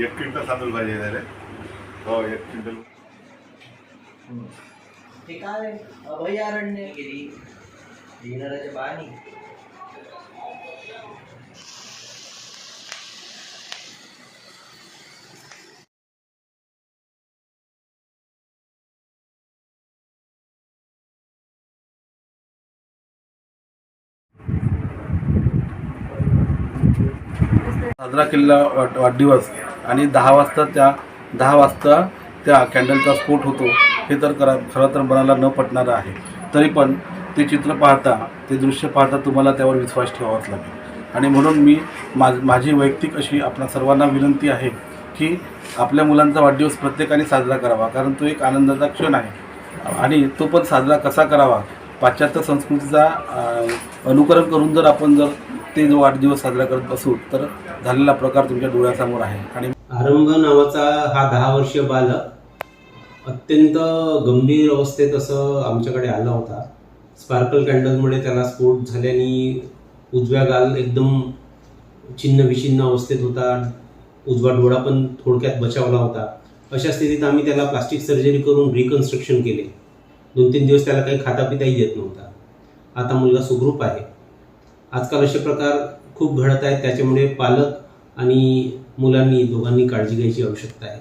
एक क्विंटल तांदूळ पाहिजे रे हो एक क्विंटल. ते काय अभयारण्य गेली येणाऱ्याच्या बाणी. साजरा केलेला वाढ वाढदिवस. आणि दहा वाजता त्या दहा वाजता त्या कॅन्डलचा स्फोट होतो. हे तर करा खरं तर मनाला न पटणारं आहे. तरी पण ते चित्र पाहता ते दृश्य पाहता तुम्हाला त्यावर विश्वास ठेवावाच लागेल. आणि म्हणून मी माझ माझी वैयक्तिक अशी आपणा सर्वांना विनंती आहे की आपल्या मुलांचा वाढदिवस प्रत्येकाने साजरा करावा कारण तो एक आनंदाचा क्षण आहे. आणि तो पण साजरा कसा करावा पाश्चात्य संस्कृतीचा अनुकरण करून जर आपण जर ते जो वाढदिवस साजरा करत बसू तर झालेला प्रकार तुमच्या डोळ्यासमोर आहे. आणि आरंभ नावाचा हा दहा वर्षीय बालक अत्यंत गंभीर अवस्थेत असं आमच्याकडे आला होता. स्पार्कल कॅन्डलमुळे त्याला स्फोट झाल्याने उजव्या गाल एकदम छिन्न विछिन्न अवस्थेत होता. उजवा डोळा पण थोडक्यात बचावला होता. अशा स्थितीत आम्ही त्याला प्लास्टिक सर्जरी करून रिकन्स्ट्रक्शन केले. दोन तीन दिवस त्याला काही खातापिताही देत येत नव्हता. आता मुलगा सुखरूप आहे. आजकाल असे प्रकार खूप घडत आहेत. त्याच्यामुळे पालक आणि मुलांनी दोघांनी काळजी घ्यायची आवश्यकता आहे.